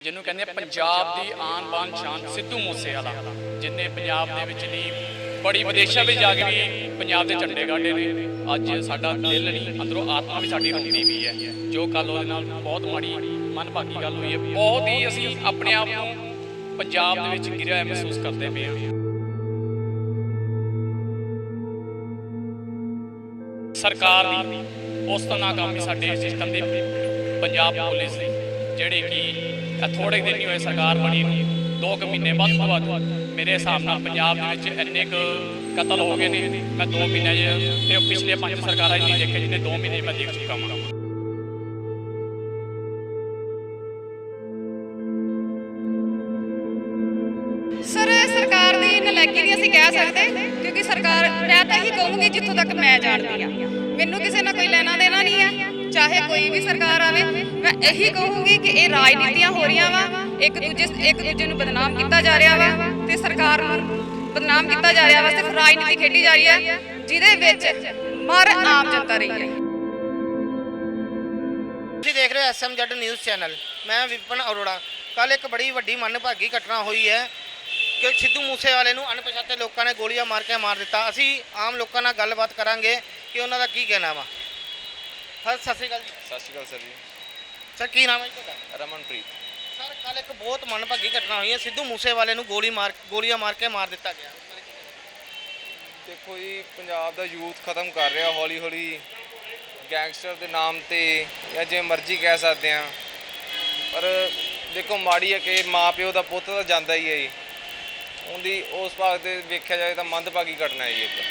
ਜਿਹਨੂੰ ਕਹਿੰਦੇ ਪੰਜਾਬ ਦੀ ਆਨ ਬਾਨ ਸ਼ਾਨ ਸਿੱਧੂ ਮੂਸੇਵਾਲਾ, ਜਿਨੇ ਪੰਜਾਬ ਦੇ ਵਿੱਚ ਨਹੀਂ ਬੜੀ ਵਿਦੇਸ਼ਾਂ ਵਿੱਚ ਜਾ ਕੇ ਵੀ ਪੰਜਾਬ ਦੇ ਝੰਡੇ ਗਾੜੇ ਨੇ। ਅੱਜ ਸਾਡਾ ਦਿਲ ਨਹੀਂ, ਅੰਦਰੋਂ ਆਤਮਾ ਵੀ ਸਾਡੀ ਰੋਂਦੀ ਵੀ ਹੈ, ਜੋ ਕੱਲ ਉਹਦੇ ਨਾਲ ਬਹੁਤ ਮਾੜੀ ਮਨਭਾਗੀ ਗੱਲ ਹੋਈ ਹੈ। ਬਹੁਤ ਹੀ ਅਸੀਂ ਆਪਣੇ ਆਪ ਨੂੰ ਪੰਜਾਬ ਦੇ ਵਿੱਚ ਗਿਰਿਆ ਮਹਿਸੂਸ ਕਰਦੇ ਪਏ ਹਾਂ। ਸਰਕਾਰ ਦੀ ਉਸ ਤੋਂ ਨਾਕਾਮੀ ਸਾਡੇ ਸਿਸਟਮ ਦੇ ਪੰਜਾਬ ਪੁਲਿਸ ਦੀ, ਜਿਹੜੇ ਕਿ ਇਹ ਥੋੜੇ ਦਿਨ ਹੀ ਹੋਏ ਸਰਕਾਰ ਬਣੀ ਨੂੰ 2 ਕੁ ਮਹੀਨੇ ਬਾਅਦ ਤੋਂ ਬਾਅਦ ਮੇਰੇ ਹਿਸਾਬ ਨਾਲ ਪੰਜਾਬ ਦੇ ਵਿੱਚ ਇੰਨੇ ਕੁ ਕਤਲ ਹੋ ਗਏ ਨੇ, ਮੈਂ 2 ਮਹੀਨੇ ਜੇ ਤੇ ਪਿਛਲੇ ਪੰਜ ਸਰਕਾਰਾਂ ਨਹੀਂ ਦੇਖੇ ਜਿਹਨੇ 2 ਮਹੀਨੇ ਮੈਂ ਦੇਖ ਚੁੱਕਾ ਹਾਂ ਸਰ ਸਰਕਾਰ ਦੀ ਨਲਾਇਕੀ ਨਹੀਂ ਅਸੀਂ ਕਹਿ ਸਕਦੇ, ਕਿਉਂਕਿ ਸਰਕਾਰ, ਮੈਂ ਤਾਂ ਇਹੀ ਕਹੂੰਗੀ ਜਿੱਥੋਂ ਤੱਕ ਮੈਂ ਜਾਣਦੀ ਆ ਮੈਨੂੰ ਕਿਸੇ ਨਾਲ ਕੋਈ ਲੈਣਾ ਦੇਣਾ ਨਹੀਂ ਹੈ। ਚਾਹੇ ਕੋਈ ਵੀ ਸਰਕਾਰ ਆਵੇ, ਮੈਂ ਇਹੀ ਕਹੂੰਗੀ ਕਿ ਇਹ ਰਾਜਨੀਤੀਆਂ ਹੋ ਰਹੀਆਂ ਵਾ। ਇੱਕ ਦੂਜੇ ਇੱਕ ਦੂਜੇ ਨੂੰ ਬਦਨਾਮ ਕੀਤਾ ਜਾ ਰਿਹਾ ਵਾ ਤੇ ਸਰਕਾਰ ਨੂੰ ਬਦਨਾਮ ਕੀਤਾ ਜਾ ਰਿਹਾ ਵਾ, ਸਿਰਫ ਰਾਜਨੀਤੀ ਖੇਡੀ ਜਾ ਰਹੀ ਹੈ, ਜਿਹਦੇ ਵਿੱਚ ਮਰ ਆਮ ਜਨਤਾ ਰਹੀ ਹੈ। ਤੁਸੀਂ ਦੇਖ ਰਹੇ ਹੋ ਐਸਐਮਜ਼ੈਡ ਨਿਊਜ਼ ਚੈਨਲ। ਮੈਂ ਵਿਪਨ ਅਰੋੜਾ। ਕੱਲ ਇੱਕ ਬੜੀ ਵੱਡੀ ਮੰਦਭਾਗੀ ਘਟਨਾ ਹੋਈ ਹੈ ਕਿ ਸਿੱਧੂ ਮੂਸੇਵਾਲੇ ਨੂੰ ਅਣਪਛਾਤੇ ਲੋਕਾਂ ਨੇ ਗੋਲੀਆਂ ਮਾਰ ਕੇ ਮਾਰ ਦਿੱਤਾ। ਅਸੀਂ ਆਮ ਲੋਕਾਂ ਨਾਲ ਗੱਲਬਾਤ ਕਰਾਂਗੇ ਕਿ ਉਹਨਾਂ ਦਾ ਕੀ ਕਹਿਣਾ ਵਾ। ਸਰ ਸਤਿ ਸ਼੍ਰੀ ਅਕਾਲ ਜੀ। ਸਤਿ ਸ਼੍ਰੀ ਅਕਾਲ ਸਰ ਜੀ। ਸਰ ਕੀ ਨਾਮ ਹੈ ਜੀ ਤੁਹਾਡਾ? ਰਮਨਪ੍ਰੀਤ। ਸਰ ਕੱਲ ਇੱਕ ਬਹੁਤ ਮੰਦਭਾਗੀ ਘਟਨਾ ਹੋਈ ਹੈ। ਸਿੱਧੂ ਮੂਸੇਵਾਲੇ ਨੂੰ ਗੋਲੀ ਮਾਰ ਗੋਲੀਆਂ ਮਾਰ ਕੇ ਮਾਰ ਦਿੱਤਾ ਗਿਆ। ਦੇਖੋ ਜੀ ਪੰਜਾਬ ਦਾ ਯੂਥ ਖਤਮ ਕਰ ਰਿਹਾ ਹੌਲੀ ਹੌਲੀ ਗੈਂਗਸਟਰ ਦੇ ਨਾਮ ਤੇ ਜਾਂ ਜੇ ਮਰਜ਼ੀ ਕਹਿ ਸਕਦੇ ਆ ਪਰ ਦੇਖੋ ਮਾੜੀ ਹੈ ਕਿ ਮਾਂ ਪਿਓ ਦਾ ਪੁੱਤ ਤਾਂ ਜਾਂਦਾ ਹੀ ਹੈ ਜੀ। ਉਹਦੀ ਉਸ ਭਾਗ ਤੇ ਵੇਖਿਆ ਜਾਏ ਤਾਂ ਮੰਦਭਾਗੀ ਘਟਨਾ ਹੈ ਜੀ ਇੱਕ।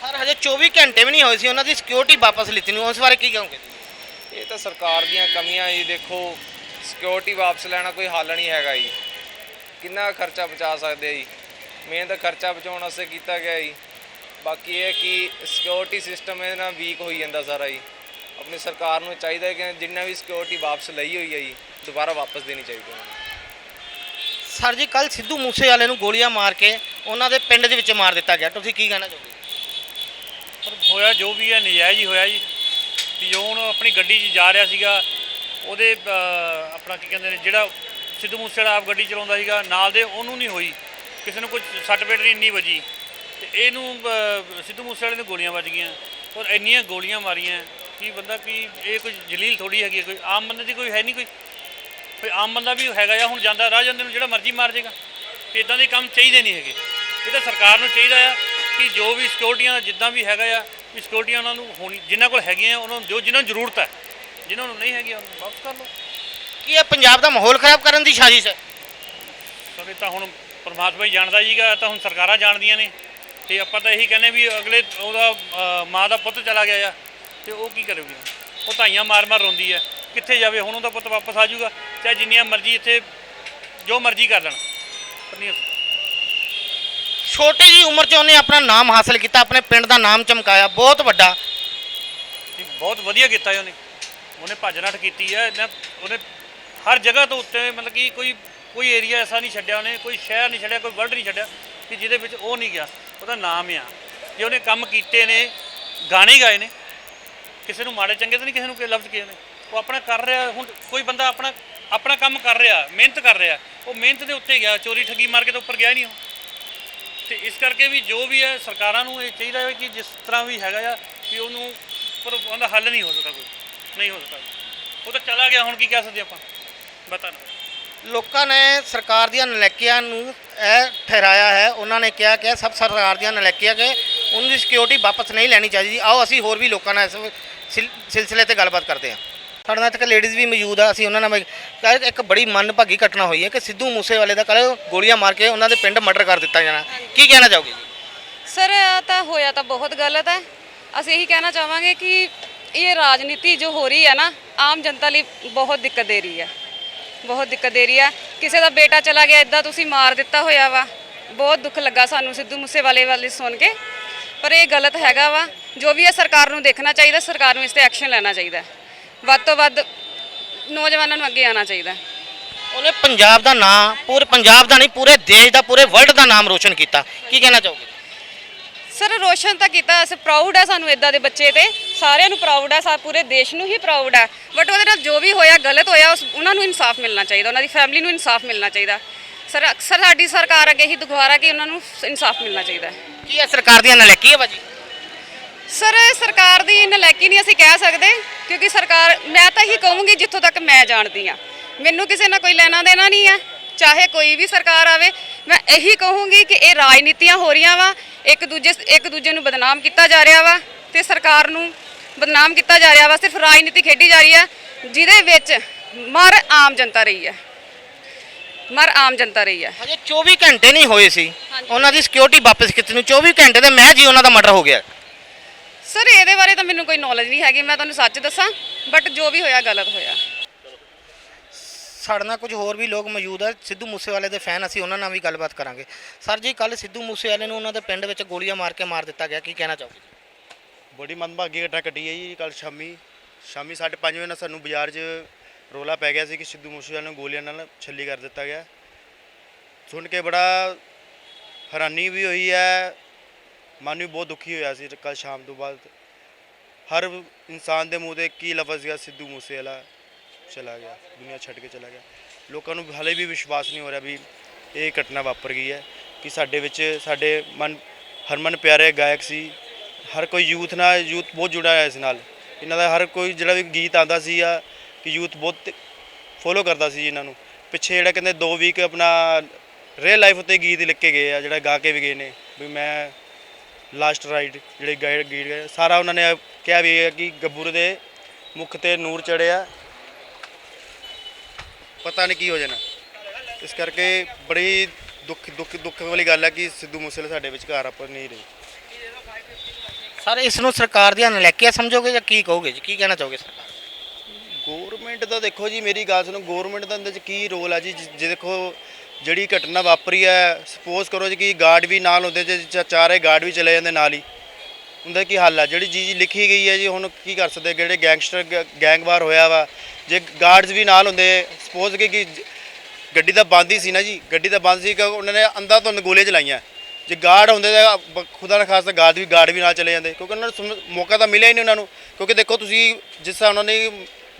ਸਰ ਹਜੇ 24 ਘੰਟੇ ਵੀ ਨਹੀਂ ਹੋਏ ਸੀ ਉਹਨਾਂ ਦੀ ਸਿਕਿਉਰਿਟੀ ਵਾਪਸ ਲਿੱਤੀ ਨੂੰ। ਉਸ ਬਾਰੇ ਕੀ ਕਹੋਗੇ? ਇਹ ਤਾਂ ਸਰਕਾਰ ਦੀਆਂ ਕਮੀਆਂ ਜੀ ਦੇਖੋ ਸਿਕਿਉਰਿਟੀ ਵਾਪਸ ਲੈਣਾ ਕੋਈ ਹੱਲ ਨਹੀਂ ਹੈਗਾ ਜੀ। ਕਿੰਨਾ ਖਰਚਾ ਬਚਾ ਸਕਦੇ ਜੀ? ਮੇਨ ਤਾਂ ਖਰਚਾ ਬਚਾਉਣ ਵਾਸਤੇ ਕੀਤਾ ਗਿਆ ਜੀ। ਬਾਕੀ ਇਹ ਹੈ ਕਿ ਸਿਕਿਉਰਿਟੀ ਸਿਸਟਮ ਇਹਦੇ ਨਾਲ ਵੀਕ ਹੋਈ ਜਾਂਦਾ ਸਾਰਾ ਜੀ। ਆਪਣੀ ਸਰਕਾਰ ਨੂੰ ਚਾਹੀਦਾ ਹੈ ਕਿ ਜਿੰਨਾ ਵੀ ਸਿਕਿਉਰਿਟੀ ਵਾਪਸ ਲਈ ਹੋਈ ਹੈ ਜੀ ਦੁਬਾਰਾ ਵਾਪਸ ਦੇਣੀ ਚਾਹੀਦੀ ਹੈ। ਸਰ ਜੀ ਕੱਲ ਸਿੱਧੂ ਮੂਸੇਵਾਲੇ ਨੂੰ ਗੋਲੀਆਂ ਮਾਰ ਕੇ ਉਹਨਾਂ ਦੇ ਪਿੰਡ ਦੇ ਵਿੱਚ ਮਾਰ ਦਿੱਤਾ ਗਿਆ। ਤੁਸੀਂ ਕੀ ਕਹਿਣਾ ਚਾਹੋਗੇ? ਹੋਇਆ ਜੋ ਵੀ ਹੈ ਨਜਾਇਜ਼ ਹੀ ਹੋਇਆ ਜੀ। ਵੀ ਜੋ ਹੁਣ ਆਪਣੀ ਗੱਡੀ 'ਚ ਜਾ ਰਿਹਾ ਸੀਗਾ ਉਹਦੇ ਅਹ, ਆਪਣਾ ਕੀ ਕਹਿੰਦੇ ਨੇ ਜਿਹੜਾ ਸਿੱਧੂ ਮੂਸੇਵਾਲਾ ਆਪ ਗੱਡੀ ਚਲਾਉਂਦਾ ਸੀਗਾ ਨਾਲ ਦੇ ਉਹਨੂੰ ਨਹੀਂ ਹੋਈ। ਕਿਸੇ ਨੂੰ ਕੋਈ ਸੱਟ ਪੇਟ ਨਹੀਂ ਇੰਨੀ ਵੱਜੀ। ਤੇ ਇਹਨੂੰ ਅਹ, ਸਿੱਧੂ ਮੂਸੇਵਾਲੇ ਨੂੰ ਗੋਲੀਆਂ ਵੱਜ ਗਈਆਂ। ਔਰ ਇੰਨੀਆਂ ਗੋਲੀਆਂ ਮਾਰੀਆਂ ਕਿ ਬੰਦਾ ਕਿ ਇਹ ਕੋਈ ਜਲੀਲ ਥੋੜੀ ਹੈਗੀ ਹੈ, ਕੋਈ ਆਮ ਬੰਦੇ ਦੀ ਕੋਈ ਹੈ ਨਹੀਂ ਕੋਈ। ਕੋਈ ਆਮ ਬੰਦਾ ਵੀ ਹੈਗਾ ਆ ਹੁਣ ਜਾਂਦਾ ਰਾਹ ਜਾਂਦੇ ਨੂੰ ਜਿਹੜਾ ਮਰਜ਼ੀ ਮਾਰ ਜੇਗਾ। ਜਾਏਗਾ ਇਦਾਂ ਦੇ ਕੰਮ ਚਾਹੀਦੇ ਨਹੀਂ ਹੈਗੇ। ਇਹ ਤਾਂ ਸਰਕਾਰ ਨੂੰ ਚਾਹੀਦਾ ਆ ਕਿ ਜੋ ਵੀ ਸਿਕਿਉਰਟੀਆਂ ਦਾ ਜਿੱਦਾਂ ਵੀ ਹੈਗਾ ਆ ਵੀ ਸਿਕਿਉਰਟੀਆਂ ਉਹਨਾਂ ਨੂੰ ਹੋਣੀ ਜਿਨ੍ਹਾਂ ਕੋਲ ਹੈਗੀਆਂ ਉਹਨਾਂ ਨੂੰ ਜੋ ਜਿਨ੍ਹਾਂ ਨੂੰ ਜ਼ਰੂਰਤ ਹੈ। ਜਿਨ੍ਹਾਂ ਨੂੰ ਨਹੀਂ ਹੈਗੀ ਉਹਨਾਂ ਨੂੰ ਵਾਪਸ ਕਰ ਲਓ। ਕੀ ਇਹ ਪੰਜਾਬ ਦਾ ਮਾਹੌਲ ਖਰਾਬ ਕਰਨ ਦੀ ਸਾਜ਼ਿਸ਼ ਹੈ? ਸਰ ਇਹ ਤਾਂ ਹੁਣ ਪਰਮਾਤਮਾ ਹੀ ਜਾਣਦਾ ਜੀਗਾ ਤਾਂ ਹੁਣ ਸਰਕਾਰਾਂ ਜਾਣਦੀਆਂ ਨੇ। ਤੇ ਆਪਾਂ ਤਾਂ ਇਹੀ ਕਹਿੰਦੇ ਵੀ ਅਗਲੇ ਉਹਦਾ ਅਹ, ਮਾਂ ਦਾ ਪੁੱਤ ਚਲਾ ਗਿਆ ਆ। ਤੇ ਉਹ ਕੀ ਕਰੇਗੀ? ਉਹ ਧਾਈਆਂ ਮਾਰ-ਮਾਰ ਰੋਂਦੀ ਹੈ ਕਿੱਥੇ ਜਾਵੇ? ਹੁਣ ਉਹਦਾ ਪੁੱਤ ਵਾਪਸ ਆ ਜਾਊਗਾ। ਚਾਹੇ ਜਿੰਨੀਆਂ ਮਰਜ਼ੀ ਇੱਥੇ ਜੋ ਮਰਜ਼ੀ ਕਰ ਲੈਣ। ਪਰ ਨਹੀਂ ਛੋਟੀ ਜੀ ਉਮਰ 'ਚ ਉਹਨੇ ਆਪਣਾ ਨਾਮ ਹਾਸਲ ਕੀਤਾ ਆਪਣੇ ਪਿੰਡ ਦਾ ਨਾਮ ਚਮਕਾਇਆ ਬਹੁਤ ਵੱਡਾ। ਨਹੀਂ, ਬਹੁਤ ਵਧੀਆ ਕੀਤਾ ਜੀ ਉਹਨੇ। ਉਹਨੇ ਭੱਜ ਨੱਠ ਕੀਤੀ ਹੈ ਇਹਨੇ- ਉਹਨੇ ਹਰ ਜਗ੍ਹਾ ਤੋਂ ਉੱਤੇ ਮਤਲਬ ਕਿ ਕੋਈ ਕੋਈ ਏਰੀਆ ਐਸਾ ਨਹੀਂ ਛੱਡਿਆ ਉਹਨੇ ਕੋਈ ਸ਼ਹਿਰ ਨਹੀਂ ਛੱਡਿਆ ਕੋਈ ਵਰਲਡ ਨਹੀਂ ਛੱਡਿਆ ਕਿ ਜਿਹਦੇ ਵਿੱਚ ਉਹ ਨਹੀਂ ਗਿਆ ਉਹਦਾ ਨਾਮ ਆ। ਜੇ ਉਹਨੇ ਕੰਮ ਕੀਤੇ ਨੇ ਗਾਣੇ ਗਾਏ ਨੇ ਕਿਸੇ ਨੂੰ ਮਾੜੇ ਚੰਗੇ ਤਾਂ ਨਹੀਂ ਕਿਸੇ ਨੂੰ ਕੋਈ ਲਫ਼ਜ਼ ਕੀਤੇ ਨੇ ਉਹ ਆਪਣਾ ਕਰ ਰਿਹਾ ਹੁਣ ਕੋਈ ਬੰਦਾ ਆਪਣਾ ਆਪਣਾ ਕੰਮ ਕਰ ਰਿਹਾ ਮਿਹਨਤ ਕਰ ਰਿਹਾ ਉਹ ਮਿਹਨਤ ਦੇ ਉੱਤੇ ਗਿਆ ਚੋਰੀ ਠੱਗੀ ਮਾਰ ਕੇ ਤਾਂ ਉੱਪਰ ਗਿਆ ਹੀ ਨਹੀਂ ਉਹ। ਤੇ ਇਸ ਕਰਕੇ ਵੀ ਜੋ ਵੀ ਹੈ ਸਰਕਾਰਾਂ ਨੂੰ ਇਹ ਚਾਹੀਦਾ ਹੈ ਕਿ ਜਿਸ ਤਰ੍ਹਾਂ ਵੀ ਹੈਗਾ ਆ ਕਿ ਉਹਨੂੰ ਪਰ ਉਹਦਾ ਹੱਲ ਨਹੀਂ ਹੋ ਸਕਦਾ ਕੋਈ, ਨਹੀਂ ਹੋ ਸਕਦਾ। ਉਹ ਤਾਂ ਚਲਾ ਗਿਆ, ਹੁਣ ਕੀ ਕਹਿ ਸਕਦੇ ਆਪਾਂ? ਬਤਾ ਨਾ। ਲੋਕਾਂ ਨੇ ਸਰਕਾਰ ਦੀਆਂ ਨਲੈਕੀਆਂ ਨੂੰ ਇਹ ਠਹਿਰਾਇਆ ਹੈ, ਉਹਨਾਂ ਨੇ ਕਿਹਾ ਕਿ ਸਭ ਸਰਕਾਰ ਦੀਆਂ ਨਲੈਕੀਆਂ ਕਿ ਉਹਨਾਂ ਦੀ ਸਿਕਿਉਰਿਟੀ ਵਾਪਸ ਨਹੀਂ ਲੈਣੀ ਚਾਹੀਦੀ। ਆਓ, ਅਸੀਂ ਹੋਰ ਵੀ ਲੋਕਾਂ ਨਾਲ ਇਸ ਸਿਲ- ਸਿਲਸਿਲੇ ਤੇ ਗੱਲਬਾਤ ਕਰਦੇ ਹਾਂ। ਸਾਡੇ ਨਾਲ ਇੱਕ ਲੇਡੀਜ਼ ਵੀ ਮੌਜੂਦ ਆ ਅਸੀਂ ਉਹਨਾਂ ਨਾਲ ਕੱਲ੍ਹ ਇੱਕ ਬੜੀ ਮੰਦਭਾਗੀ ਘਟਨਾ ਹੋਈ ਹੈ ਕਿ ਸਿੱਧੂ ਮੂਸੇਵਾਲੇ ਦਾ ਕੱਲ ਗੋਲੀਆਂ ਮਾਰ ਕੇ ਉਹਨਾਂ ਦੇ ਪਿੰਡ ਮਰਡਰ ਕਰ ਦਿੱਤਾ ਜਾਣਾ। ਕੀ ਕਹਿਣਾ ਚਾਹੋਗੇ ਜੀ? ਸਰ ਇਹ ਤਾਂ ਹੋਇਆ ਤਾਂ ਬਹੁਤ ਗਲਤ ਹੈ। ਅਸੀਂ ਇਹੀ ਕਹਿਣਾ ਚਾਹਾਂਗੇ ਕਿ ਇਹ ਰਾਜਨੀਤੀ ਜੋ ਹੋ ਰਹੀ ਹੈ ਨਾ ਆਮ ਜਨਤਾ ਲਈ ਬਹੁਤ ਦਿੱਕਤ ਦੇ ਰਹੀ ਹੈ। ਬਹੁਤ ਦਿੱਕਤ ਦੇ ਰਹੀ ਹੈ। ਕਿਸੇ ਦਾ ਬੇਟਾ ਚਲਾ ਗਿਆ ਇਦਾਂ ਤੁਸੀਂ ਮਾਰ ਦਿੱਤਾ ਹੋਇਆ ਵਾ। ਬਹੁਤ ਦੁੱਖ ਲੱਗਾ ਸਾਨੂੰ ਸਿੱਧੂ ਮੂਸੇਵਾਲੇ ਵਾਲੇ ਸੁਣ ਕੇ। ਪਰ ਇਹ ਗਲਤ ਹੈਗਾ ਵਾ। ਜੋ ਵੀ ਹੈ ਸਰਕਾਰ ਨੂੰ ਦੇਖਣਾ ਚਾਹੀਦਾ ਸਰਕਾਰ ਨੂੰ ਇਸ ਤੇ ਐਕਸ਼ਨ ਲੈਣਾ ਚਾਹੀਦਾ ਵੱਧ ਤੋਂ ਵੱਧ ਨੌਜਵਾਨਾਂ ਨੂੰ ਅੱਗੇ ਆਉਣਾ ਚਾਹੀਦਾ। ਉਹਨੇ ਪੰਜਾਬ ਦਾ ਨਾਮ ਪੂਰੇ ਪੰਜਾਬ ਦਾ ਨਹੀਂ ਪੂਰੇ ਦੇਸ਼ ਦਾ ਪੂਰੇ ਵਰਲਡ ਦਾ ਨਾਮ ਰੋਸ਼ਨ ਕੀਤਾ। ਕੀ ਕਹਿਣਾ ਚਾਹੋਗੇ? ਸਰ ਰੋਸ਼ਨ ਤਾਂ ਕੀਤਾ ਅਸੀਂ ਪ੍ਰਾਊਡ ਹੈ ਸਾਨੂੰ ਇਦਾਂ ਦੇ ਬੱਚੇ ਤੇ। ਸਾਰਿਆਂ ਨੂੰ ਪ੍ਰਾਊਡ ਹੈ ਸਾ ਪੂਰੇ ਦੇਸ਼ ਨੂੰ ਹੀ ਪ੍ਰਾਊਡ ਹੈ ਬਟ ਉਹਦੇ ਨਾਲ ਜੋ ਵੀ ਹੋਇਆ ਗਲਤ ਹੋਇਆ ਉਸ ਉਹਨਾਂ ਨੂੰ ਇਨਸਾਫ ਮਿਲਣਾ ਚਾਹੀਦਾ ਉਹਨਾਂ ਦੀ ਫੈਮਿਲੀ ਨੂੰ ਇਨਸਾਫ ਮਿਲਣਾ ਚਾਹੀਦਾ। ਸਰ ਅਕਸਰ ਸਾਡੀ ਸਰਕਾਰ ਅੱਗੇ ਹੀ ਦੁਖਵਾਰਾ ਕਿ ਉਹਨਾਂ ਨੂੰ ਇਨਸਾਫ ਮਿਲਣਾ ਚਾਹੀਦਾ। ਹੈ ਕੀ ਇਹ ਸਰਕਾਰ ਦੀਆਂ ਨਲੈਕੀ ਹੈ ਭਾਜੀ ਸਰ ਸਰਕਾਰ ਦੀ ਨਲਾਇਕੀ ਨਹੀਂ ਅਸੀਂ ਕਹਿ ਸਕਦੇ ਕਿਉਂਕਿ ਸਰਕਾਰ ਮੈਂ ਤਾਂ ਇਹੀ ਕਹੂੰਗੀ ਜਿੱਥੋਂ ਤੱਕ ਮੈਂ ਜਾਣਦੀ ਆ ਮੈਨੂੰ ਕਿਸੇ ਨਾਲ ਕੋਈ ਲੈਣਾ ਦੇਣਾ ਨਹੀਂ ਹੈ ਚਾਹੇ ਕੋਈ ਵੀ ਸਰਕਾਰ ਆਵੇ। ਮੈਂ ਇਹੀ ਕਹੂੰਗੀ ਕਿ ਇਹ ਰਾਜਨੀਤੀਆਂ ਹੋ ਰਹੀਆਂ ਵਾ ਇੱਕ ਦੂਜੇ ਇੱਕ ਦੂਜੇ ਨੂੰ ਬਦਨਾਮ ਕੀਤਾ ਜਾ ਰਿਹਾ ਵਾ ਤੇ ਸਰਕਾਰ ਨੂੰ ਬਦਨਾਮ ਕੀਤਾ ਜਾ ਰਿਹਾ ਵਾ ਸਿਰਫ ਰਾਜਨੀਤੀ ਖੇਡੀ ਜਾ ਰਹੀ ਹੈ ਜਿਹਦੇ ਵਿੱਚ ਮਰ ਆਮ ਜਨਤਾ ਰਹੀ ਹੈ। ਮਰ ਆਮ ਜਨਤਾ ਰਹੀ ਹੈ। ਹਜੇ 24 ਘੰਟੇ ਨਹੀਂ ਹੋਏ ਸੀ। ਉਹਨਾਂ ਦੀ ਸਿਕਿਉਰਿਟੀ ਵਾਪਸ ਕੀਤੀ ਨੂੰ 24 ਘੰਟੇ ਦੇ ਮੈਂ ਜੀ ਉਹਨਾਂ ਦਾ ਮਰਡਰ ਹੋ ਗਿਆ। ਸਰ ਇਹਦੇ ਬਾਰੇ ਤਾਂ ਮੈਨੂੰ ਕੋਈ ਨੌਲੇਜ ਨਹੀਂ ਹੈਗੀ ਮੈਂ ਤੁਹਾਨੂੰ ਸੱਚ ਦੱਸਾਂ ਬਟ ਜੋ ਵੀ ਹੋਇਆ ਗਲਤ ਹੋਇਆ। ਸਾਡੇ ਨਾਲ ਕੁਝ ਹੋਰ ਵੀ ਲੋਕ ਮੌਜੂਦ ਆ ਸਿੱਧੂ ਮੂਸੇਵਾਲੇ ਦੇ ਫੈਨ ਅਸੀਂ ਉਹਨਾਂ ਨਾਲ ਵੀ ਗੱਲਬਾਤ ਕਰਾਂਗੇ। ਸਰ ਜੀ ਕੱਲ ਸਿੱਧੂ ਮੂਸੇਵਾਲੇ ਨੂੰ ਉਹਨਾਂ ਦੇ ਪਿੰਡ ਵਿੱਚ ਗੋਲੀਆਂ ਮਾਰ ਕੇ ਮਾਰ ਦਿੱਤਾ ਗਿਆ ਕੀ ਕਹਿਣਾ ਚਾਹੋਗੇ? ਬੜੀ ਮੰਦਭਾਗੀ ਘਟਨਾ ਘਟੀ ਹੈ ਜੀ ਕੱਲ ਸ਼ਾਮੀ। ਸ਼ਾਮੀ 5:30 ਵਜੇ ਨਾਲ ਸਾਨੂੰ ਬਾਜ਼ਾਰ 'ਚ ਰੋਲਾ ਪੈ ਗਿਆ ਸੀ ਕਿ ਸਿੱਧੂ ਮੂਸੇਵਾਲੇ ਨੂੰ ਗੋਲੀਆਂ ਨਾਲ ਛੱਲੀ ਕਰ ਦਿੱਤਾ ਗਿਆ। ਸੁਣ ਕੇ ਬੜਾ ਹੈਰਾਨੀ ਵੀ ਹੋਈ ਹੈ ਮਨ ਵੀ ਬਹੁਤ ਦੁਖੀ ਹੋਇਆ ਸੀ ਕੱਲ ਸ਼ਾਮ ਤੋਂ ਬਾਅਦ। ਹਰ ਇਨਸਾਨ ਦੇ ਮੂੰਹ ਤੇ ਕੀ ਲਫ਼ਜ਼ ਗਿਆ ਸਿੱਧੂ ਮੂਸੇਵਾਲਾ ਚਲਾ ਗਿਆ, ਦੁਨੀਆ ਛੱਡ ਕੇ ਚਲਾ ਗਿਆ। ਲੋਕਾਂ ਨੂੰ ਹਲੇ ਵੀ ਵਿਸ਼ਵਾਸ ਨਹੀਂ ਹੋ ਰਿਹਾ ਵੀ ਇਹ ਘਟਨਾ ਵਾਪਰ ਗਈ ਹੈ, ਕਿ ਸਾਡੇ ਵਿੱਚ ਸਾਡੇ ਮਨ, ਹਰਮਨ ਪਿਆਰੇ ਗਾਇਕ ਸੀ। ਹਰ ਕੋਈ ਯੂਥ ਨਾਲ, ਯੂਥ ਬਹੁਤ ਜੁੜਿਆ ਹੋਇਆ ਇਸ ਨਾਲ। ਇਹਨਾਂ ਦਾ ਹਰ ਕੋਈ ਜਿਹੜਾ ਵੀ ਗੀਤ ਆਂਦਾ ਸੀ ਆ ਕਿ ਯੂਥ ਬਹੁਤ ਫੋਲੋ ਕਰਦਾ ਸੀ ਇਹਨਾਂ ਨੂੰ। ਪਿੱਛੇ ਜਿਹੜਾ ਕਹਿੰਦੇ 2 ਵੀਕ ਆਪਣਾ ਰੀਅਲ ਲਾਈਫ ਉੱਤੇ ਗੀਤ ਲਿਖ ਕੇ ਗਏ ਆ, ਜਿਹੜਾ ਗਾ ਕੇ ਵੀ ਗਏ ਨੇ, ਵੀ ਮੈਂ ਲਾਸਟ ਰਾਈਡ ਜਿਹੜੇ ਗਾਇਡ ਗੀਤ ਗਏ। ਸਾਰਾ ਉਹਨਾਂ ਨੇ ਕਿਹਾ ਵੀ ਹੈ ਕਿ ਗੱਭਰੂ ਦੇ ਮੁਖ ਤੇ ਨੂਰ ਚੜਿਆ ਪਤਾ ਨਹੀਂ ਕੀ ਹੋ ਜਾਣਾ। ਇਸ ਕਰਕੇ ਬੜੀ ਦੁੱਖ ਦੁੱਖ ਦੁੱਖ ਵਾਲੀ ਗੱਲ ਹੈ ਕਿ ਸਿੱਧੂ ਮੂਸੇਵਾਲਾ ਸਾਡੇ ਵਿੱਚ ਘਰ ਆਪਾਂ ਨਹੀਂ ਰਹੀ। ਸਰ ਇਸ ਨੂੰ ਸਰਕਾਰ ਦੀਆਂ ਨਲੈਕੀਆਂ ਸਮਝੋਗੇ ਜਾਂ ਕੀ ਕਹੋਗੇ ਜੀ? ਕੀ ਕਹਿਣਾ ਚਾਹੋਗੇ ਸਰਕਾਰ ਗਵਰਨਮੈਂਟ ਦਾ ਦੇਖੋ ਜੀ ਮੇਰੀ ਗੱਲ ਸੁਣੋ। ਗਵਰਨਮੈਂਟ ਦਾ ਇਹਦੇ ਚ ਕੀ ਰੋਲ ਹੈ ਜੀ? ਜ- ਜੇ ਦੇਖੋ ਜਿਹੜੀ ਘਟਨਾ ਵਾਪਰੀ ਹੈ ਸਪੋਜ਼ ਕਰੋ ਜੀ ਕਿ ਗਾਰਡ ਵੀ ਨਾਲ ਹੁੰਦੇ ਜੇ ਚਾਰੇ ਗਾਰਡ ਵੀ ਚਲੇ ਜਾਂਦੇ ਨਾਲ ਹੀ। ਉਹਦਾ ਕੀ ਹੱਲ ਹੈ ਜਿਹੜੀ ਚੀਜ਼ ਲਿਖੀ ਗਈ ਹੈ ਜੀ, ਹੁਣ ਕੀ ਕਰ ਸਕਦੇ? ਜਿਹੜੇ ਗੈਂਗਸਟਰ ਗੈਂਗਵਾਰ ਹੋਇਆ ਵਾ। ਜੇ ਗਾਰਡਸ ਵੀ ਨਾਲ ਹੁੰਦੇ ਸਪੋਜ਼ ਕਿ ਕਿ ਗੱਡੀ ਤਾਂ ਬੰਦ ਹੀ ਸੀ ਨਾ ਜੀ। ਗੱਡੀ ਤਾਂ ਬੰਦ ਸੀ ਕਿ ਉਹਨਾਂ ਨੇ ਅੰਦਰ ਤੋਂ ਗੋਲੀਆਂ ਚਲਾਈਆਂ। ਜੇ ਗਾਰਡ ਹੁੰਦੇ ਤਾਂ ਖੁਦਾ ਨਾ ਖਾਸਤਾ ਗਾਰਡ ਵੀ ਗਾਰਡ ਵੀ ਨਾਲ ਚਲੇ ਜਾਂਦੇ। ਕਿਉਂਕਿ ਉਹਨਾਂ ਨੂੰ ਸੁਣ- ਮੌਕਾ ਤਾਂ ਮਿਲਿਆ ਹੀ ਨਹੀਂ ਉਹਨਾਂ ਨੂੰ। ਕਿਉਂਕਿ ਦੇਖੋ ਤੁਸੀਂ, ਜਿਸ ਤਰ੍ਹਾਂ ਉਹਨਾਂ ਦੀ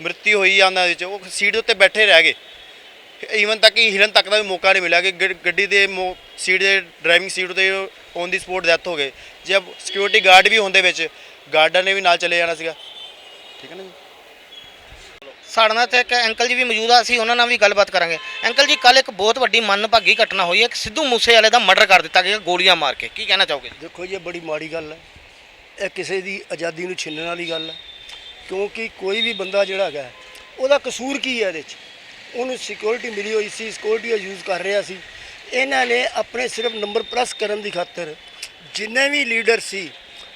ਮ੍ਰਿਤੂ ਹੋਈ ਆ ਉਹਨਾਂ ਵਿੱਚ, ਉਹ ਸੀਟ ਉੱਤੇ ਬੈਠੇ ਰਹਿ ਗਏ। ਈਵਨ ਤੱਕ ਕਿ ਹਿਲਣ ਤੱਕ ਦਾ ਵੀ ਮੌਕਾ ਨਹੀਂ ਮਿਲਿਆ ਕਿ ਗੱਡ- ਗੱਡੀ ਦੇ ਮੋ- ਸੀਟ ਦੇ ਡਰਾਈਵਿੰਗ ਸੀਟ ਉਤੇ ਔਨ ਦੀ ਸਪੋਟ ਡੈਥ ਹੋ ਗਏ। ਜੇ ਸਿਕਿਉਰਿਟੀ ਗਾਰਡ ਵੀ ਹੁੰਦੇ ਵਿੱਚ ਗਾਰਡਾਂ ਨੇ ਵੀ ਨਾਲ ਚਲੇ ਜਾਣਾ ਸੀਗਾ। ਠੀਕ ਹੈ ਨਾ ਜੀ? ਸਾਡੇ ਨਾਲ ਇੱਥੇ ਇੱਕ ਅੰਕਲ ਜੀ ਵੀ ਮੌਜੂਦ ਆ ਅਸੀਂ ਉਹਨਾਂ ਨਾਲ ਵੀ ਗੱਲਬਾਤ ਕਰਾਂਗੇ। ਅੰਕਲ ਜੀ ਕੱਲ ਇੱਕ ਬਹੁਤ ਵੱਡੀ ਮੰਦਭਾਗੀ ਘਟਨਾ ਹੋਈ ਹੈ। ਕਿ ਸਿੱਧੂ ਮੂਸੇਵਾਲੇ ਦਾ ਮਰਡਰ ਕਰ ਦਿੱਤਾ ਗਿਆ ਗੋਲੀਆਂ ਮਾਰ ਕੇ। ਕੀ ਕਹਿਣਾ ਚਾਹੋਗੇ ਜੀ? ਦੇਖੋ ਜੀ ਇਹ ਬੜੀ ਮਾੜੀ ਗੱਲ ਹੈ। ਇਹ ਕਿਸੇ ਦੀ ਆਜ਼ਾਦੀ ਨੂੰ ਛੀਨਣ ਵਾਲੀ ਗੱਲ ਹੈ। ਕਿਉਂਕਿ ਕੋਈ ਵੀ ਬੰਦਾ ਜਿਹੜਾ ਹੈਗਾ ਹੈ, ਉਹਦਾ ਕਸੂਰ ਕੀ ਹੈ ਇਹਦੇ 'ਚ ਉਹਨੂੰ ਸਿਕਿਉਰਿਟੀ ਮਿਲੀ ਹੋਈ ਸੀ ਸਿਕਿਉਰਿਟੀ ਯੂਜ਼ ਕਰ ਰਿਹਾ ਸੀ। ਇਹਨਾਂ ਨੇ ਆਪਣੇ ਸਿਰਫ ਨੰਬਰ ਪ੍ਰੈਸ ਕਰਨ ਦੀ ਖਾਤਰ ਜਿੰਨੇ ਵੀ ਲੀਡਰ ਸੀ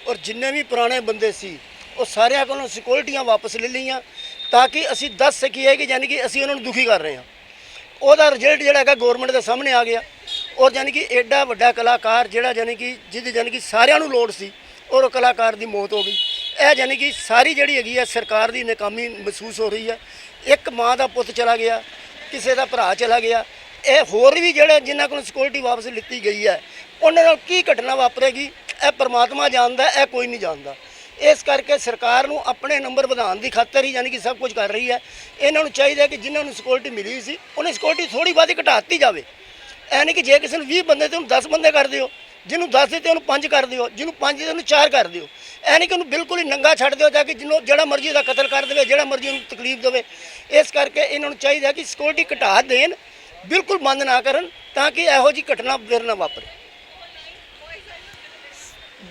ਔਰ ਜਿੰਨੇ ਵੀ ਪੁਰਾਣੇ ਬੰਦੇ ਸੀ, ਉਹ ਸਾਰਿਆਂ ਕੋਲੋਂ ਸਿਕਿਉਰਿਟੀਆਂ ਵਾਪਸ ਲੈ ਲਈਆਂ ਤਾਂ ਕਿ ਅਸੀਂ ਦੱਸ ਸਕੀਏ ਕਿ ਯਾਨੀ ਕਿ ਅਸੀਂ ਉਹਨਾਂ ਨੂੰ ਦੁਖੀ ਕਰ ਰਹੇ ਹਾਂ। ਉਹਦਾ ਰਿਜ਼ਲਟ ਜਿਹੜਾ ਹੈਗਾ ਗਵਰਨਮੈਂਟ ਦੇ ਸਾਹਮਣੇ ਆ ਗਿਆ ਔਰ ਯਾਨੀ ਕਿ ਐਡਾ ਵੱਡਾ ਕਲਾਕਾਰ ਜਿਹੜਾ ਯਾਨੀ ਕਿ ਜਿਹਦੀ ਯਾਨੀ ਕਿ ਸਾਰਿਆਂ ਨੂੰ ਲੋੜ ਸੀ ਔਰ ਉਹ ਕਲਾਕਾਰ ਦੀ ਮੌਤ ਹੋ ਗਈ। ਇਹ ਯਾਨੀ ਕਿ ਸਾਰੀ ਜਿਹੜੀ ਹੈਗੀ ਹੈ ਸਰਕਾਰ ਦੀ ਨਾਕਾਮੀ ਮਹਿਸੂਸ ਹੋ ਰਹੀ ਹੈ। ਇੱਕ ਮਾਂ ਦਾ ਪੁੱਤ ਚਲਾ ਗਿਆ, ਕਿਸੇ ਦਾ ਭਰਾ ਚਲਾ ਗਿਆ। ਇਹ ਹੋਰ ਵੀ ਜਿਹੜੇ ਜਿਨ੍ਹਾਂ ਕੋਲ ਸਿਕਿਉਰਿਟੀ ਵਾਪਸ ਲਿੱਤੀ ਗਈ ਹੈ, ਉਹਨਾਂ ਨਾਲ ਕੀ ਘਟਨਾ ਵਾਪਰੇਗੀ? ਇਹ ਪਰਮਾਤਮਾ ਜਾਣਦਾ, ਇਹ ਕੋਈ ਨਹੀਂ ਜਾਣਦਾ। ਇਸ ਕਰਕੇ ਸਰਕਾਰ ਨੂੰ ਆਪਣੇ ਨੰਬਰ ਵਧਾਉਣ ਦੀ ਖਾਤਰ ਹੀ ਯਾਨੀ ਕਿ ਸਭ ਕੁਝ ਕਰ ਰਹੀ ਹੈ। ਇਹਨਾਂ ਨੂੰ ਚਾਹੀਦਾ ਕਿ ਜਿਨ੍ਹਾਂ ਨੂੰ ਸਿਕਿਉਰਿਟੀ ਮਿਲੀ ਸੀ, ਉਹਨੇ ਸਿਕਿਉਰਿਟੀ ਥੋੜੀ ਬਾਦੀ ਘਟਾਤੀ ਜਾਵੇ। ਐ ਨਹੀਂ ਕਿ ਜੇ ਕਿਸੇ ਨੂੰ 20 ਬੰਦੇ ਤੇ ਉਹਨੂੰ 10 ਬੰਦੇ ਕਰ ਦਿਓ, ਜਿਹਨੂੰ 10 ਦਿੱਤੇ ਉਹਨੂੰ 5 ਕਰ ਦਿਓ, ਜਿਹਨੂੰ 5 ਦਿੱਤੇ ਉਹਨੂੰ 4 ਕਰ ਦਿਓ। ਐ ਨਹੀਂ ਕਿ ਉਹਨੂੰ ਬਿਲਕੁਲ ਹੀ ਨੰਗਾ ਛੱਡ ਦਿਓ ਜਾ ਕੇ ਜਿਹਨੂੰ ਜਿਹੜਾ ਮਰਜ਼ੀ ਉਹਦਾ ਕਤਲ ਕਰ ਦੇਵੇ ਜਿਹੜਾ ਮਰਜ਼ੀ ਉਹਨੂੰ ਤਕਲੀਫ ਦੇਵੇ। ਇਸ ਕਰਕੇ ਇਹਨਾਂ ਨੂੰ ਚਾਹੀਦਾ ਕਿ ਸਿਕਿਉਰਿਟੀ ਘਟਾ ਦੇਣ ਬਿਲਕੁਲ ਬੰਦ ਨਾ ਕਰਨ ਤਾਂ ਕਿ ਇਹੋ ਜਿਹੀ ਘਟਨਾ ਫਿਰ ਨਾ ਵਾਪਰੇ।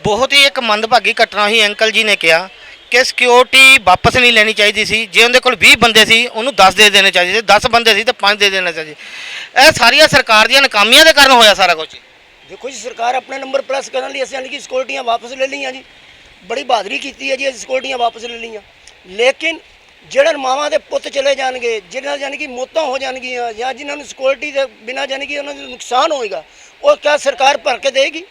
ਬਹੁਤ ਹੀ ਇੱਕ ਮੰਦਭਾਗੀ ਘਟਨਾ ਹੋਈ ਅੰਕਲ ਜੀ ਨੇ ਕਿਹਾ ਕਿ ਸਿਕਿਉਰਿਟੀ ਵਾਪਸ ਨਹੀਂ ਲੈਣੀ ਚਾਹੀਦੀ ਸੀ। ਜੇ ਉਹਦੇ ਕੋਲ 20 ਬੰਦੇ ਸੀ ਉਹਨੂੰ 10 ਦੇ ਦੇਣੇ ਚਾਹੀਦੇ ਸੀ। 10 ਬੰਦੇ ਸੀ ਤਾਂ 5 ਦੇ ਦੇਣੇ ਚਾਹੀਦੇ ਇਹ ਸਾਰੀਆਂ ਸਰਕਾਰ ਦੀਆਂ ਨਾਕਾਮੀਆਂ ਦੇ ਕਾਰਨ ਹੋਇਆ ਸਾਰਾ ਕੁਝ ਦੇਖੋ ਜੀ ਸਰਕਾਰ ਆਪਣੇ ਨੰਬਰ ਪ੍ਰੈਸ ਕਰਨ ਲਈ ਅਸੀਂ ਯਾਨੀ ਕਿ ਸਿਕਿਉਰਿਟੀਆਂ ਵਾਪਸ ਲੈ ਲਈਆਂ ਜੀ। ਬੜੀ ਬਹਾਦਰੀ ਕੀਤੀ ਹੈ ਜੀ, ਅਸੀਂ ਸਿਕਿਉਰਿਟੀਆਂ ਵਾਪਸ ਲੈ ਲਈਆਂ। ਲੇਕਿਨ ਜਿਹੜੇ ਮਾਵਾਂ ਦੇ ਪੁੱਤ ਚਲੇ ਜਾਣਗੇ ਜਿਹਨਾਂ ਯਾਨੀ ਕਿ ਮੌਤਾਂ ਹੋ ਜਾਣਗੀਆਂ ਜਾਂ ਜਿਨ੍ਹਾਂ ਨੂੰ ਸਿਕਿਉਰਿਟੀ ਦੇ ਬਿਨਾਂ ਯਾਨੀ ਕਿ ਉਹਨਾਂ ਨੂੰ ਨੁਕਸਾਨ ਹੋਏਗਾ, ਉਹ ਕਿਆ ਸਰਕਾਰ ਭਰ ਕੇ ਦੇਗੀ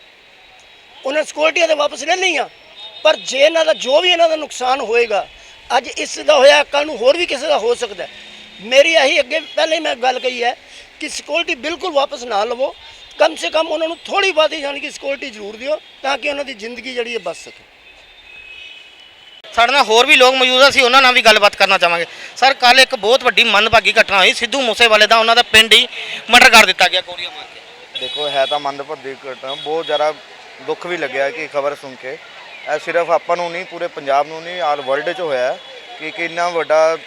ਉਹਨਾਂ ਸਿਕਿਉਰਿਟੀਆਂ ਤੇ ਵਾਪਸ ਲੈ ਲਈਆਂ, ਪਰ ਜੇ ਇਹਨਾਂ ਦਾ ਜੋ ਵੀ ਇਹਨਾਂ ਦਾ ਨੁਕਸਾਨ ਹੋਏਗਾ, ਅੱਜ ਇਸ ਦਾ ਹੋਇਆ ਕੱਲ ਨੂੰ ਹੋਰ ਵੀ ਕਿਸੇ ਦਾ ਹੋ ਸਕਦਾ ਮੇਰੀ ਇਹੀ ਅੱਗੇ ਪਹਿਲੇ ਮੈਂ ਗੱਲ ਕਹੀ ਹੈ ਕਿ ਸਿਕਿਉਰਿਟੀ ਬਿਲਕੁਲ ਵਾਪਸ ਨਾ ਲਵੋ। ਕਮ ਸੇ ਕਮ ਉਹਨਾਂ ਨੂੰ ਥੋੜੀ ਬਹੁਤੀ ਯਾਨੀ ਕਿ ਸਿਕਿਉਰਿਟੀ ਜ਼ਰੂਰ ਦਿਓ, ਤਾਂ ਕਿ ਉਹਨਾਂ ਦੀ ਜ਼ਿੰਦਗੀ ਜਿਹੜੀ ਹੈ ਬਚ ਸਕੇ। ਸਾਡੇ ਨਾਲ ਹੋਰ ਵੀ ਲੋਕ ਮੌਜੂਦ ਆ ਸੀ ਉਹਨਾਂ ਨਾਲ ਵੀ ਗੱਲਬਾਤ ਕਰਨਾ ਚਾਹਾਂਗੇ। ਸਰ ਕੱਲ ਇੱਕ ਬਹੁਤ ਵੱਡੀ ਮੰਦਭਾਗੀ ਘਟਨਾ ਹੋਈ, ਸਿੱਧੂ ਮੂਸੇਵਾਲੇ ਦਾ ਉਹਨਾਂ ਦਾ ਪਿੰਡ ਹੀ ਮਰਡਰ ਕਰ ਦਿੱਤਾ ਗਿਆ ਗੋਲੀਆਂ ਮਾਰ ਕੇ। ਦੇਖੋ ਹੈ ਤਾਂ ਮੰਦਭਾਗੀ ਘਟਨਾ, ਬਹੁਤ ਜ਼ਿਆਦਾ ਦੁੱਖ ਵੀ ਲੱਗਿਆ ਕਿ ਖਬਰ ਸੁਣ ਕੇ। ਇਹ ਸਿਰਫ ਆਪਾਂ ਨੂੰ ਨਹੀਂ, ਪੂਰੇ ਪੰਜਾਬ ਨੂੰ ਨਹੀਂ, ਆਲ ਵਰਲਡ 'ਚ ਹੋਇਆ ਕਿ ਕਿੰਨਾ ਵੱਡਾ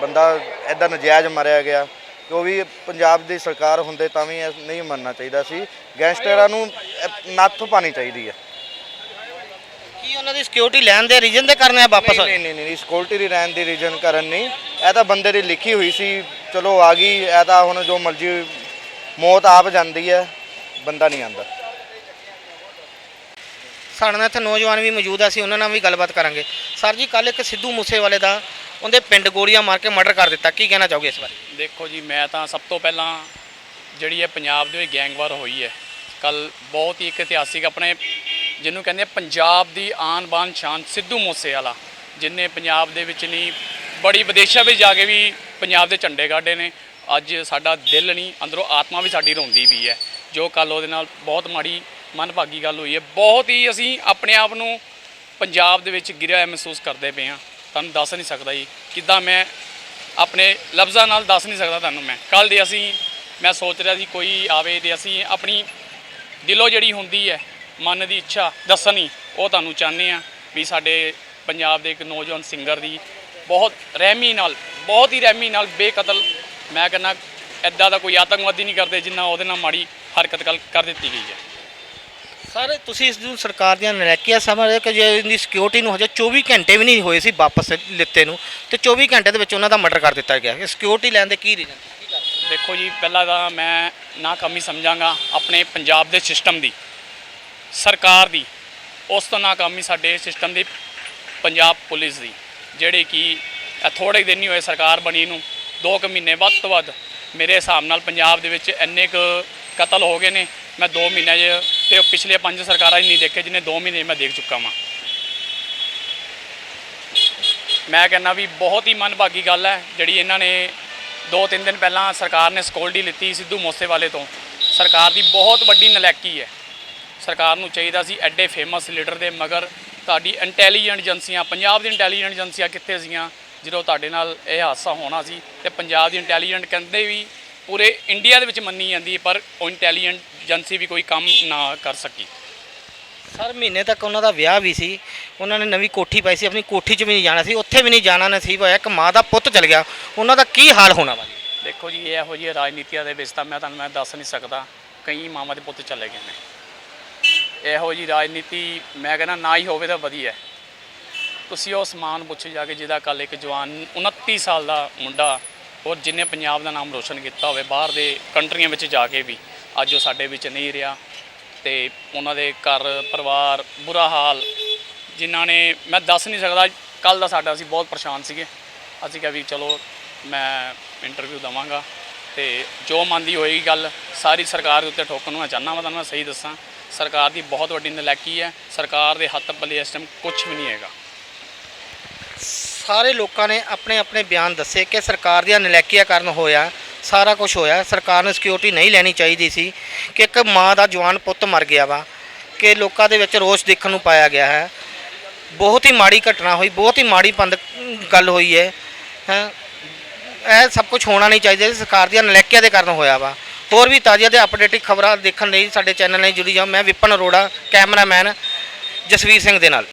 ਬੰਦਾ ਐਦਾਂ ਨਜਾਇਜ਼ ਮਾਰਿਆ ਗਿਆ। ਕਿ ਉਹ ਵੀ ਪੰਜਾਬ ਦੀ ਸਰਕਾਰ ਹੁੰਦੇ ਤਾਂ ਵੀ ਇਹ ਨਹੀਂ ਮੰਨਣਾ ਚਾਹੀਦਾ ਸੀ। ਗੈਂਗਸਟਰਾਂ ਨੂੰ ਨੱਥ ਪਾਣੀ ਚਾਹੀਦੀ ਹੈ। ਕੀ ਉਹਨਾਂ ਦੀ ਸਿਕਿਉਰਿਟੀ ਲੈਣ ਦੇ ਰੀਜਨ ਦੇ ਕਾਰਨ ਇਹ ਵਾਪਸ ਨਹੀਂ ਨਹੀਂ ਨਹੀਂ ਸਕਿਉਰਟੀ ਦੀ ਰਹਿਣ ਦੀ ਰੀਜਨ ਕਰਨ ਨਹੀਂ। ਇਹ ਤਾਂ ਬੰਦੇ ਦੀ ਲਿਖੀ ਹੋਈ ਸੀ ਚਲੋ ਆ ਗਈ ਇਹ ਤਾਂ ਹੁਣ ਜੋ ਮਰਜ਼ੀ ਮੌਤ ਆਪ ਜਾਂਦੀ ਹੈ ਬੰਦਾ ਨਹੀਂ ਆਂਦਾ। ਸਾਡੇ ਨਾਲ ਇੱਥੇ ਨੌਜਵਾਨ ਵੀ ਮੌਜੂਦ ਆ ਸੀ ਉਹਨਾਂ ਨਾਲ ਵੀ ਗੱਲਬਾਤ ਕਰਾਂਗੇ। ਸਰ ਜੀ ਕੱਲ ਇੱਕ ਸਿੱਧੂ ਮੂਸੇਵਾਲੇ ਦਾ ਉਹਦੇ ਪਿੰਡ ਗੋਲੀਆਂ ਮਾਰ ਕੇ ਮਰਡਰ ਕਰ ਦਿੱਤਾ। ਕੀ ਕਹਿਣਾ ਚਾਹੋਗੇ ਇਸ ਬਾਰੇ? ਦੇਖੋ ਜੀ ਮੈਂ ਤਾਂ ਸਭ ਤੋਂ ਪਹਿਲਾਂ ਜਿਹੜੀ ਇਹ ਪੰਜਾਬ ਦੇ ਵਿੱਚ ਗੈਂਗਵਾਰ ਹੋਈ ਹੈ ਕੱਲ ਬਹੁਤ ਹੀ ਇੱਕ ਇਤਿਹਾਸਿਕ ਆਪਣੇ ਜਿਹਨੂੰ ਕਹਿੰਦੇ ਪੰਜਾਬ ਦੀ ਆਨ ਬਾਨ ਸ਼ਾਨ ਸਿੱਧੂ ਮੂਸੇਵਾਲਾ ਜਿਨੇ ਪੰਜਾਬ ਦੇ ਵਿੱਚ ਨਹੀਂ, ਬੜੀ ਵਿਦੇਸ਼ਾਂ ਵਿੱਚ ਜਾ ਕੇ ਵੀ ਪੰਜਾਬ ਦੇ ਝੰਡੇ ਗਾੜੇ ਨੇ। ਅੱਜ ਸਾਡਾ ਦਿਲ ਨਹੀਂ, ਅੰਦਰੋਂ ਆਤਮਾ ਵੀ ਸਾਡੀ ਰੋਂਦੀ ਵੀ ਹੈ, ਜੋ ਕੱਲ ਉਹਦੇ ਨਾਲ ਬਹੁਤ ਮਾੜੀ ਮਨਭਾਗੀ ਗੱਲ ਹੋਈ ਹੈ। ਬਹੁਤ ਹੀ ਅਸੀਂ ਆਪਣੇ ਆਪ ਨੂੰ ਪੰਜਾਬ ਦੇ ਵਿੱਚ ਗਿਰਿਆ ਮਹਿਸੂਸ ਕਰਦੇ ਪਏ ਹਾਂ। ਤੁਹਾਨੂੰ ਦੱਸ ਨਹੀਂ ਸਕਦਾ ਜੀ, ਕਿੱਦਾਂ ਮੈਂ ਆਪਣੇ ਲਫ਼ਜ਼ਾਂ ਨਾਲ ਦੱਸ ਨਹੀਂ ਸਕਦਾ ਤੁਹਾਨੂੰ ਮੈਂ। ਕੱਲ ਦੇ ਅਸੀਂ, ਮੈਂ ਸੋਚ ਰਿਹਾ ਸੀ ਕੋਈ ਆਵੇ ਤੇ ਅਸੀਂ ਆਪਣੀ ਦਿਲੋਂ ਜਿਹੜੀ ਹੁੰਦੀ ਹੈ ਮਨ ਦੀ ਇੱਛਾ ਦੱਸਣੀ ਉਹ ਤੁਹਾਨੂੰ ਚਾਹੁੰਦੇ ਆ ਵੀ ਸਾਡੇ ਪੰਜਾਬ ਦੇ ਇੱਕ ਨੌਜਵਾਨ ਸਿੰਗਰ ਦੀ ਬਹੁਤ ਰਹਿਮੀ ਨਾਲ ਬਹੁਤ ਹੀ ਰਹਿਮੀ ਨਾਲ ਬੇਕਤਲ ਮੈਂ ਕਹਿੰਦਾ ਐਦਾਂ ਦਾ ਕੋਈ ਆਤੰਕਵਾਦੀ ਨਹੀਂ ਕਰਦੇ ਜਿੰਨਾ ਉਹਦੇ ਨਾਲ ਮਾੜੀ ਹਰਕਤ ਕਰ ਦਿੱਤੀ ਗਈ ਹੈ। ਸਰ ਤੁਸੀਂ ਇਸ ਨੂੰ ਸਰਕਾਰ ਦੀਆਂ ਨਲੈਕੀਆਂ ਸਮਝਦੇ ਕਿ ਜੇ ਇਹਦੀ ਸਿਕਿਉਰਿਟੀ ਨੂੰ ਹਜੇ 24 ਘੰਟੇ ਵੀ ਨਹੀਂ ਹੋਏ ਸੀ ਵਾਪਸ ਲਿੱਤੇ ਨੂੰ ਤੇ 24 ਘੰਟੇ ਦੇ ਵਿੱਚ ਉਹਨਾਂ ਦਾ ਮਰਡਰ ਕਰ ਦਿੱਤਾ ਗਿਆ। ਇਹ ਸਿਕਿਉਰਿਟੀ ਲੈਣ ਦੇ ਕੀ ਰੀਜ਼ਨ ਦੇਖੋ ਜੀ ਪਹਿਲਾਂ ਤਾਂ ਮੈਂ ਨਾਕਾਮੀ ਸਮਝਾਂਗਾ ਆਪਣੇ ਪੰਜਾਬ ਦੇ ਸਿਸਟਮ ਦੀ। ਸਰਕਾਰ ਦੀ, ਉਸ ਤੋਂ ਨਾਕਾਮੀ ਸਾਡੇ ਸਿਸਟਮ ਦੀ ਪੰਜਾਬ ਪੁਲਿਸ ਦੀ, ਜਿਹੜੀ ਕਿ ਇਹ ਥੋੜੇ ਦਿਨ ਹੀ ਹੋਏ ਸਰਕਾਰ ਬਣੀ ਨੂੰ 2 ਕੁ ਮਹੀਨੇ ਵੱਧ ਤੋਂ ਵੱਧ ਮੇਰੇ ਹਿਸਾਬ ਨਾਲ ਪੰਜਾਬ ਦੇ ਵਿੱਚ ਇੰਨੇ ਕੁ ਕਤਲ ਹੋ ਗਏ ਨੇ, ਮੈਂ 2 ਮਹੀਨਿਆਂ 'ਚ ਤੇ ਪਿਛਲੇ ਪੰਜ ਸਰਕਾਰਾਂ 'ਚ ਨਹੀਂ ਦੇਖੇ ਜਿਨੇ 2 ਮਹੀਨੇ ਮੈਂ ਦੇਖ ਚੁੱਕਾ ਵਾਂ। ਮੈਂ ਕਹਿੰਦਾ ਵੀ ਬਹੁਤ ਹੀ ਮਨਭਾਗੀ ਗੱਲ ਹੈ, ਜਿਹੜੀ ਇਹਨਾਂ ਨੇ ਦੋ ਤਿੰਨ ਦਿਨ ਪਹਿਲਾਂ ਸਰਕਾਰ ਨੇ ਸਕੋਲਡੀ ਲਿੱਤੀ ਸਿੱਧੂ ਮੂਸੇਵਾਲੇ ਤੋਂ, ਸਰਕਾਰ ਦੀ ਬਹੁਤ ਵੱਡੀ ਨਲੈਕੀ ਹੈ। ਸਰਕਾਰ ਨੂੰ ਚਾਹੀਦਾ ਸੀ ਐਡੇ ਫੇਮਸ ਲੀਡਰ ਦੇ ਮਗਰ ਤੁਹਾਡੀ ਇੰਟੈਲੀਜੈਂਟ ਏਜੰਸੀਆਂ ਪੰਜਾਬ ਦੀ ਇੰਟੈਲੀਜੈਂਟ ਏਜੰਸੀਆਂ ਕਿੱਥੇ ਸੀਗੀਆਂ ਜਦੋਂ ਤੁਹਾਡੇ ਨਾਲ ਇਹ ਹਾਦਸਾ ਹੋਣਾ ਸੀ ਤੇ ਪੰਜਾਬ ਦੀ ਇੰਟੈਲੀਜੈਂਟ ਕਹਿੰਦੇ ਵੀ ਪੂਰੇ ਇੰਡੀਆ ਦੇ ਵਿੱਚ ਮੰਨੀ ਜਾਂਦੀ ਪਰ ਉਹ ਇੰਟੈਲੀਜੈਂਟ ਏਜੰਸੀ ਵੀ ਕੋਈ ਕੰਮ ਨਾ ਕਰ ਸਕੀ। ਸਰ ਮਹੀਨੇ ਤੱਕ ਉਹਨਾਂ ਦਾ ਵਿਆਹ ਵੀ ਸੀ ਉਹਨਾਂ ਨੇ ਨਵੀਂ ਕੋਠੀ ਪਾਈ ਸੀ ਆਪਣੀ ਕੋਠੀ 'ਚ ਵੀ ਨਹੀਂ ਜਾਣਾ ਸੀ ਉੱਥੇ ਵੀ ਨਹੀਂ ਜਾਣਾ ਨਸੀਬ ਹੋਇਆ ਇੱਕ ਮਾਂ ਦਾ ਪੁੱਤ ਚਲ ਗਿਆ ਉਹਨਾਂ ਦਾ ਕੀ ਹਾਲ ਹੋਣਾ ਵਾ ਜੀ? ਦੇਖੋ ਜੀ ਇਹੋ ਜਿਹੀ ਰਾਜਨੀਤੀਆਂ ਦੇ ਵਿੱਚ ਤਾਂ ਮੈਂ ਤੁਹਾਨੂੰ ਮੈਂ ਦੱਸ ਨਹੀਂ ਸਕਦਾ ਕਈ ਮਾਵਾਂ ਦੇ ਪੁੱਤ ਚਲੇ ਗਏ ਨੇ। ਇਹੋ ਜਿਹੀ ਰਾਜਨੀਤੀ ਮੈਂ ਕਹਿੰਦਾ ਨਾ ਹੀ ਹੋਵੇ ਤਾਂ ਵਧੀਆ ਤੁਸੀਂ ਉਹ ਸਮਾਨ ਨੂੰ ਜਾ ਕੇ ਜਿਹਦਾ ਕੱਲ ਇੱਕ ਜਵਾਨ 29 ਸਾਲ ਦਾ ਮੁੰਡਾ ਔਰ ਜਿਨੇ ਪੰਜਾਬ ਦਾ ਨਾਮ ਰੋਸ਼ਨ ਕੀਤਾ ਹੋਵੇ, ਬਾਹਰ ਦੇ ਕੰਟਰੀਆਂ ਵਿੱਚ ਜਾ ਕੇ ਵੀ ਅੱਜ ਉਹ ਸਾਡੇ ਵਿੱਚ ਨਹੀਂ ਰਿਹਾ ਤੇ ਉਹਨਾਂ ਦੇ ਘਰ, ਪਰਿਵਾਰ, ਬੁਰਾ ਹਾਲ ਜਿਨ੍ਹਾਂ ਨੇ ਮੈਂ ਦੱਸ ਨਹੀਂ ਸਕਦਾ ਕੱਲ ਦਾ ਸਾਡਾ ਅਸੀਂ ਬਹੁਤ ਪਰੇਸ਼ਾਨ ਸੀਗੇ। ਅਸੀਂ ਕਿਹਾ ਵੀ ਚਲੋ ਮੈਂ ਇੰਟਰਵਿਊ ਦਵਾਂਗਾ ਤੇ ਜੋ ਮਨ ਦੀ ਹੋਏਗੀ ਗੱਲ, ਸਾਰੀ ਸਰਕਾਰ ਦੇ ਉੱਤੇ ਠੋਕਣ ਨੂੰ ਮੈਂ ਚਾਹੁੰਦਾ ਮੈਂ ਤੁਹਾਨੂੰ ਮੈਂ ਸਹੀ ਦੱਸਾਂ। ਸਰਕਾਰ ਦੀ ਬਹੁਤ ਵੱਡੀ ਨਲਾਇਕੀ ਹੈ। ਸਰਕਾਰ ਦੇ ਹੱਥ ਪੱਲੇ ਇਸ ਟਾਈਮ ਕੁਝ ਵੀ ਨਹੀਂ ਹੈਗਾ। ਸਾਰੇ ਲੋਕਾਂ ਨੇ ਆਪਣੇ ਆਪਣੇ ਬਿਆਨ ਦੱਸੇ ਕਿ ਸਰਕਾਰ ਦੀਆਂ ਨਲੈਕੀਆਂ ਕਾਰਨ ਹੋਇਆ, ਸਾਰਾ ਕੁਝ ਹੋਇਆ। ਸਰਕਾਰ ਨੂੰ ਸਿਕਿਉਰਿਟੀ ਨਹੀਂ ਲੈਣੀ ਚਾਹੀਦੀ ਸੀ ਕਿ ਇੱਕ ਮਾਂ ਦਾ ਜਵਾਨ ਪੁੱਤ ਮਰ ਗਿਆ ਵਾ, ਕਿ ਲੋਕਾਂ ਦੇ ਵਿੱਚ ਰੋਸ ਦੇਖਣ ਨੂੰ ਪਾਇਆ ਗਿਆ ਹੈ। ਬਹੁਤ ਹੀ ਮਾੜੀ ਘਟਨਾ ਹੋਈ, ਬਹੁਤ ਹੀ ਮਾੜੀ ਪੰਦ ਗੱਲ ਹੋਈ ਹੈ। ਇਹ ਸਭ ਕੁਝ ਹੋਣਾ ਨਹੀਂ ਚਾਹੀਦਾ ਸਰਕਾਰ ਦੀਆਂ ਨਲੈਕੀਆਂ ਦੇ ਕਾਰਨ ਹੋਇਆ ਵਾ। ਹੋਰ ਵੀ ਤਾਜ਼ੀਆਂ ਤੇ ਅਪਡੇਟਿੰਗ ਖਬਰਾਂ ਦੇਖਣ ਲਈ ਸਾਡੇ ਚੈਨਲ ਨਾਲ ਜੁੜੀ ਜਾਓ। ਮੈਂ ਵਿਪਨ ਅਰੋੜਾ, ਕੈਮਰਾਮੈਨ ਜਸਵੀਰ ਸਿੰਘ ਦੇ ਨਾਲ।